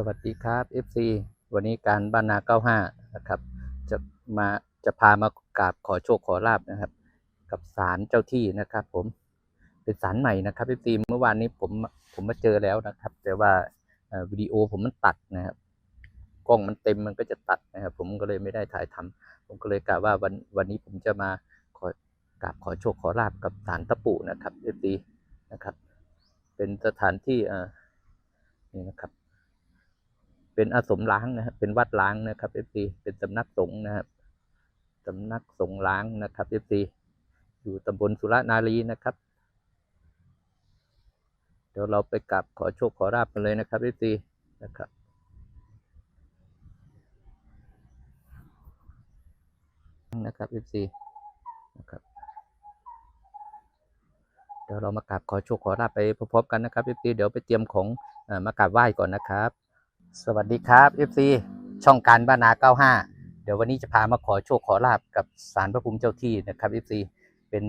สวัสดีครับ FC วันนี้การบ้านนา 95 นะครับ จะมาจะพามากราบขอโชคขอลาบนะครับ กับศาลเจ้าที่นะครับ ผมเป็นศาลใหม่นะครับ FC เมื่อวานนี้ผมผมมาเจอแล้วนะครับ แต่ว่าวิดีโอผมมันตัดนะครับ กล้องมันเต็มมันก็จะตัดนะครับ ผมก็เลยไม่ได้ถ่ายทำผมก็เลยกะว่าวันวันนี้ผมจะมาขอกราบขอโชคขอลาบกับศาลตะปูนะครับ FC นะครับ เป็นสถานที่อ่อนี่นะครับ เป็นอาสมล้างนะครับ เป็นวัดล้างนะครับเอฟซีเป็นสำนักสงฆ์นะครับสำนักสงฆ์ล้างนะครับเอฟซีอยู่ตำบลสุรนารีนะครับ เดี๋ยวเราไปกราบขอโชคขอราบกันเลยนะครับเอฟซีนะครับนะครับเอฟซีนะครับเดี๋ยวเรามากราบขอโชคขอราบไปพร้อมๆกันนะครับเอฟซีเดี๋ยวไปเตรียมของมากราบไหว้ก่อนนะครับ สวัสดีครับ FC ช่องการบ้านนา 95 เดี๋ยววันนี้จะพามาขอโชคขอลาบกับศาลพระภูมิเจ้าที่นะครับ FC เป็น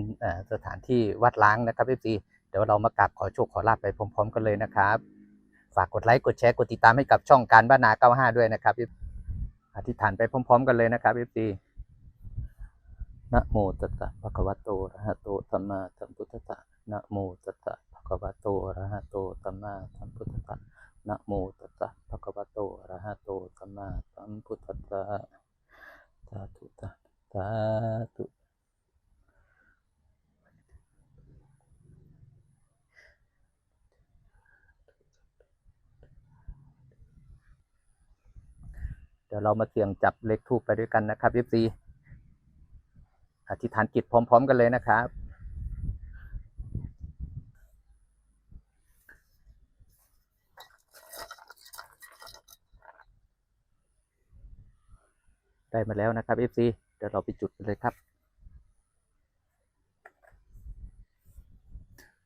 สถานที่วัดล้างนะครับ FC เดี๋ยวเรามากราบขอโชคขอลาบไปพร้อม ๆ กันเลยนะครับ ฝากกดไลค์กดแชร์กดติดตามให้กับช่องการบ้านนา 95 ด้วยนะครับอธิษฐานไปพร้อม ๆ กันเลยนะครับ FC นะโมตัสสะภะคะวะโตอะระหะโตสัมมาสัมพุทธัสสะนะโมตัสสะภะคะวะโตอะระหะโตสัมมาสัมพุทธัสสะ นะโมตัสสะภะคะวะโตอะระหะโตสัมมาสัมพุทธัสสะสาธุสาธุสาธุ เดี๋ยวเรามาเสี่ยงจับเลขทูปไปด้วยกันนะครับ FC อธิษฐานจิตพร้อม ๆ กันเลยนะครับ ได้มาแล้วนะครับ FC เดี๋ยวเราไปจุดเลยครับ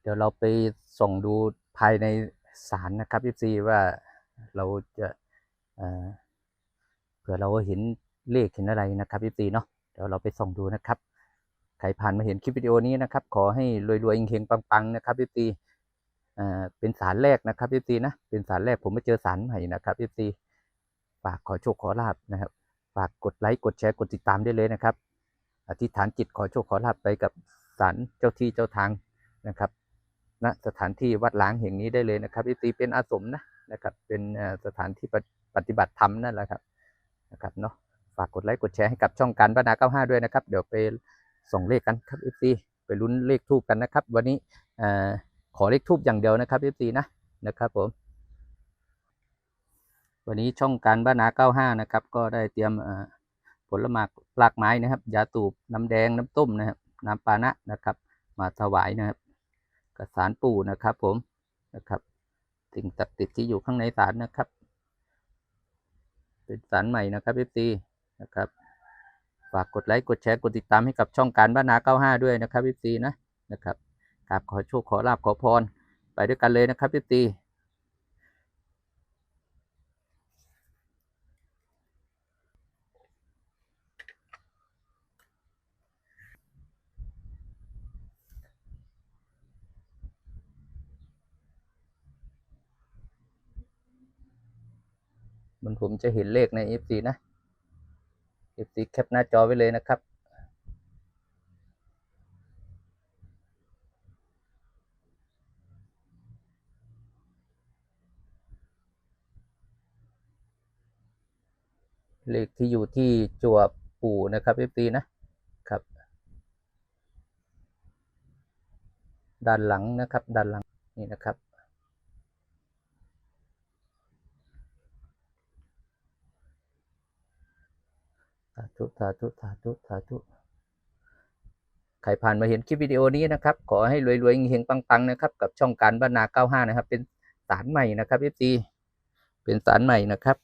เดี๋ยวเราไปส่องดูภายในศาลนะครับ FC ว่าเราจะอ่อ เผื่อเราเห็นเลขเห็นอะไรนะครับ FC เนาะเดี๋ยวเราไปส่องดูนะครับใครผ่านมาเห็นคลิปวิดีโอนี้นะครับ ขอให้รวยๆเฮงๆปังๆนะครับ FC เอ่เป็นศาลแรกนะครับ FC นะเป็นศาลแรกผมมาเจอศาลใหม่นะครับ FC ฝากขอโชคขอลาบนะครับ ฝากกดไลค์กดแชร์กดติดตามได้เลยนะครับ อธิษฐานจิตขอโชคขอลาบไปกับศาลเจ้าที่เจ้าทางนะครับณสถานที่วัดล้างแห่งนี้ได้เลยนะครับอีตีเป็นอาสมนะนะครับ เป็นสถานที่ปฏิบัติธรรมนั่นแหละครับ นะครับเนาะฝากกดไลค์กดแชร์ให้กับช่องการบ้านนา95 ด้วยนะครับ เดี๋ยวไปส่งเลขกันครับอีตีไปลุ้นเลขทูบกันนะครับ วันนี้อขอเลขทูบอย่างเดียวนะครับอีตีนะนะครับผม วันนี้ช่องการบ้านนา95 นะครับ ก็ได้เตรียมผลหมากรากไม้นะครับยาตูบน้ำแดงน้ำต้มนะครับน้ำปานะนะครับ มาถวายนะครับกับสารปู่นะครับผมนะครับสิ่งศักดิ์สิทธิ์ที่อยู่ข้างในศาลนะครับ เป็นสารใหม่นะครับเอฟซีนะครับฝากกดไลค์กดแชร์กดติดตามให้กับช่องการบ้านนา95 ด้วยนะครับเอฟซีนะนะครับกราบขอโชคขอลาบขอพร ไปด้วยกันเลยนะครับเมันผมจะเห็นเลขใน FC นะ FC แคปหน้าจอไว้เลยนะครับ เลขที่อยู่ที่จั่วปู่นะครับ FC นะครับ ด้านหลังนะครับ ด้านหลังนี่นะครับ สาธุสาธุสาธุสาธุใครผ่านมาเห็นคลิปวิดีโอนี้นะครับ ขอให้รวยๆเฮงปังๆนะครับ กับช่องการบ้านนา 95 นะครับ เป็นสารใหม่นะครับ FC เป็นสารใหม่นะครับ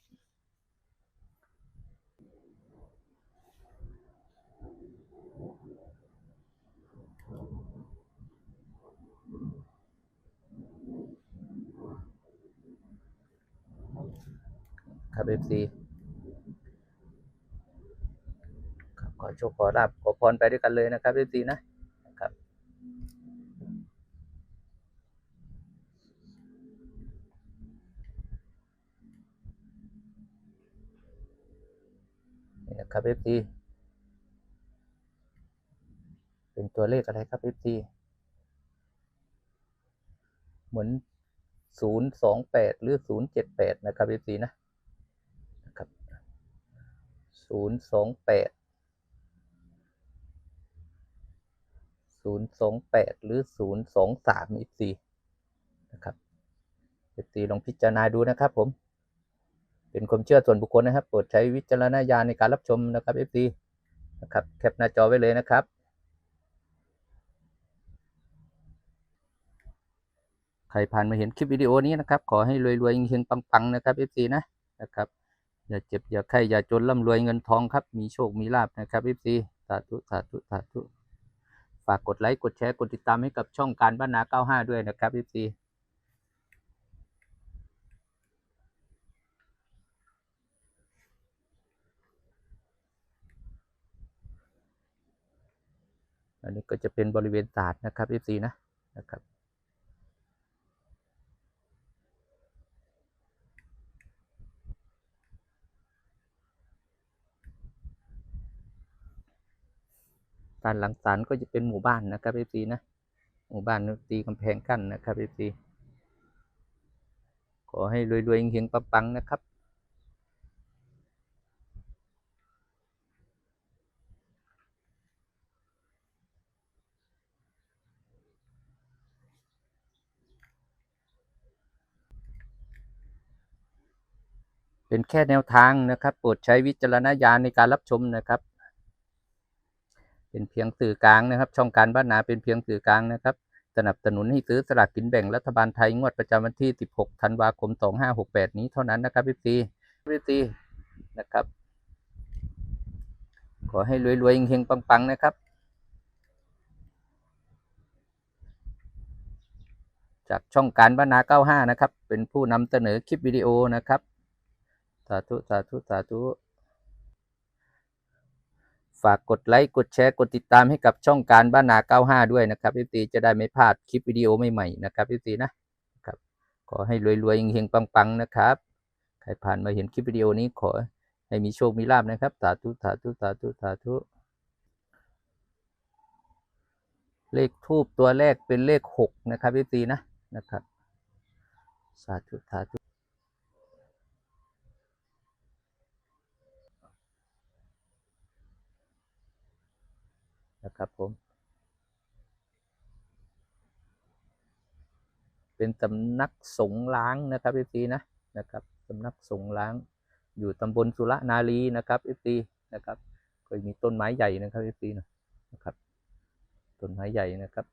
ครับ FC ครับ ชคขอลับขอพรไปด้วยกันเลยนะครับเอฟทีนะครับเอฟซีเป็นตัวเลขอะไรครับเอฟซีเหมือนศูนย์สองแปดหรือศูนย์เจ็ดแปดนะครับเ FC นะ นะครับแปด ศูนย์สองแปดหรือศูนย์สองสามอีซีนะครับเอฟซีลองพิจารณาดูนะครับผม เป็นความเชื่อส่วนบุคคลนะครับ โปรดใช้วิจารณญาณในการรับชมนะครับ FC นะครับ แคปหน้าจอไว้เลยนะครับใครผ่านมาเห็นคลิปวิดีโอนี้นะครับ ขอให้รวยๆเฮงๆปังๆนะครับ FC นะนะครับ อย่าเจ็บอย่าไข้อย่าจนร่ำรวยเงินทองครับ มีโชคมีลาภนะครับ FC สาธุสาธุสาธุากกดไลค์ กดแชร์ กดติดตามให้กับช่องการบ้านนา 95 ด้วยนะครับ FC อันนี้ก็จะเป็นบริเวณศาสตร์นะครับ FC นะนะครับานหลังศาลก็จะเป็นหมู่บ้านนะครับ FC นะหมู่บ้านตีกำแพงกั้นนะครับ FC ขอให้รวยๆเฮงๆปังๆนะครับเป็นแค่แนวทางนะครับ โปรดใช้วิจารณญาณในการรับชมนะครับ เป็นเพียงสื่อกลางนะครับ ช่องการบ้านนาเป็นเพียงสื่อกลางนะครับ สนับสนุนให้ซื้อสลากกินแบ่งรัฐบาลไทยงวดประจำวันที่ 16 ธันวาคม 2568 นี้เท่านั้นนะครับพี่ตีพี่ตีนะครับ ขอให้รวยๆเฮงๆปังๆนะครับ จากช่องการบ้านนา95 นะครับ เป็นผู้นำเสนอคลิปวิดีโอนะครับ สาธุสาธุสาธุ ฝากกดไลค์กดแชร์กดติดตามให้กับช่องการบ้านนา 95 ด้วยนะครับพี่ตีจะได้ไม่พลาดคลิปวิดีโอใหม่ๆนะครับพี่ตีนะครับขอให้รวยๆเฮงๆปังๆนะครับใครผ่านมาเห็นคลิปวิดีโอนี้ขอให้มีโชคมีลาภนะครับสาธุสาธุสาธุสาธุเลขทูบตัวแรกเป็นเลขหกนะครับพี่ตีนะนะครับสาธุสาธุ นะครับผม เป็นสำนักสงฆ์ล้างนะครับเอฟซีนะนะครับสำนักสงฆ์ล้างอยู่ตำบลสุรนารีนะครับเอฟซีนะครับก็มีต้นไม้ใหญ่นะครับเอฟซีนะครับต้นไม้ใหญ่นะครับ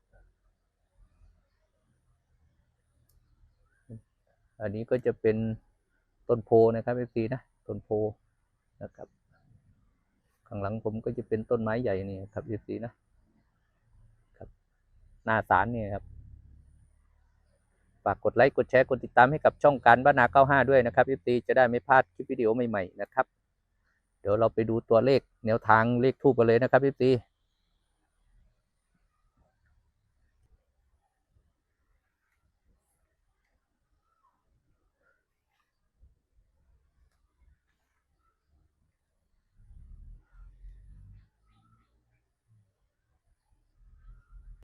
อันนี้ก็จะเป็นต้นโพนะครับเอฟซีนะต้นโพนะครับ ข้างหลังผมก็จะเป็นต้นไม้ใหญ่นี่ครับเอฟซีนะครับ หน้าศาลนี่ครับฝากกดไลค์กดแชร์กดติดตามให้กับช่องการบ้านนาห้าด้วยนะครับเอฟซีจะได้ไม่พลาดคลิปวิดีโอใหม่ๆนะครับ เดี๋ยวเราไปดูตัวเลขแนวทางเลขทูบกันเลยนะครับเอฟซี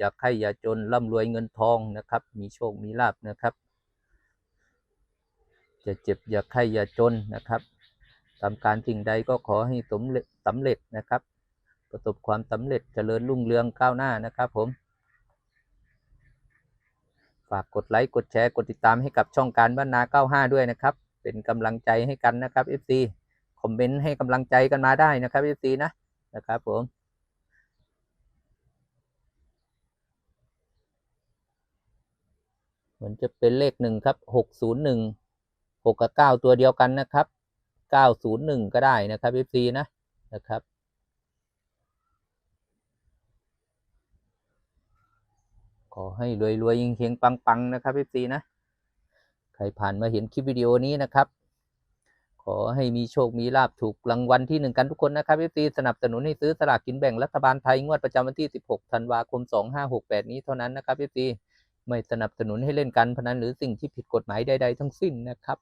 อย่าใครอย่าจนร่ำรวยเงินทองนะครับ มีโชคมีลาบนะครับจะเจ็บอย่าไข้อย่าจนนะครับทำการสิ่งใดก็ขอให้สำเร็จสำเร็จนะครับ ประสบความสำเร็จเจริญรุ่งเรืองก้าวหน้านะครับ ผม ฝากกดไลค์กดแชร์กดติดตามให้กับช่องการบ้านนา 95 ด้วยนะครับ เป็นกำลังใจให้กันนะครับ FC คอมเมนต์ให้กำลังใจกันมาได้นะครับ FC นะนะครับผม เห มือนจะเป็นเลขหนึ่งครับหกศูนย์หนึ่งหกกับเก้าตัวเดียวกันนะครับเก้าศูนย์หนึ่งก็ได้นะครับ FC นะนะครับขอให้รวยๆยิงเฮงปังๆนะครับ FC นะ ใครผ่านมาเห็นคลิปวิดีโอนี้นะครับ ขอให้มีโชค มีลาบถูกรางวัลที่หนึ่งกันทุกคนนะครับ FC สนับสนุนให้ซื้อสลากกินแบ่งรัฐบาลไทยงวดประจำวันที่ 16 ธันวาคม 2568 นี้เท่านั้นนะครับ FC ไม่สนับสนุนให้เล่นการพนันหรือสิ่งที่ผิดกฎหมายใด ๆ ทั้งสิ้นนะครับ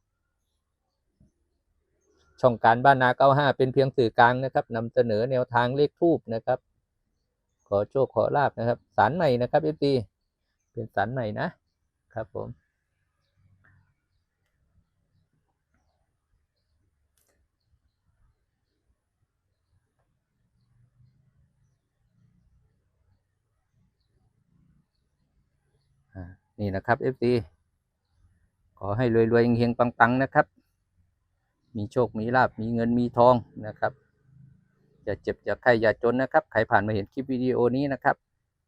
ช่องการบ้านนาเก้าห้าเป็นเพียงสื่อกลางนะครับนำเสนอแนวทางเลขทูบนะครับ ขอโชคขอลาบนะครับสารใหม่นะครับเอฟซีเป็นสารใหม่นะครับผม อ่า นี่นะครับ FD ขอให้รวยๆเฮงๆปังๆนะครับ มีโชค มีลาบมีเงินมีทองนะครับอย่าเจ็บอย่าไข้อย่าจนนะครับ ใครผ่านมาเห็นคลิปวิดีโอนี้นะครับ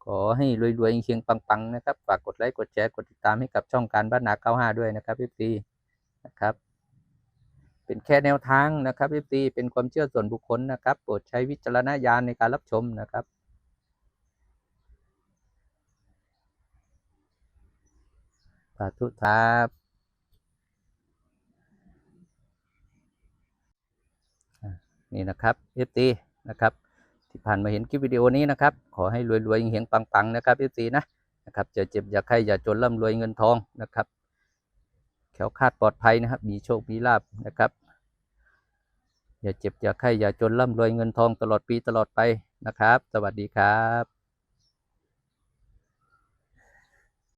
ขอให้รวยๆเฮงๆปังๆนะครับ ฝากกดไลค์ กดแชร์ กดติดตามให้กับช่องการบ้านนา95ด้วยนะครับ FD นะครับ เป็นแค่แนวทางนะครับ FD เป็นความเชื่อส่วนบุคคลนะครับ โปรดใช้วิจารณญาณในการรับชมนะครับ สาธุครับนี่นะครับ FT นะครับที่ผ่านมาเห็นคลิปวิดีโอนี้นะครับ ขอให้รวยๆเฮงๆปังๆนะครับ FT นะนะครับจะเจ็บอย่าไข้อย่าจนร่ำรวยเงินทองนะครับแขวคาดปลอดภัยนะครับ มีโชคมีลาบนะครับ อย่าเจ็บอย่าไข้อย่าจนร่ำรวยเงินทองตลอดปีตลอดไปนะครับ สวัสดีครับ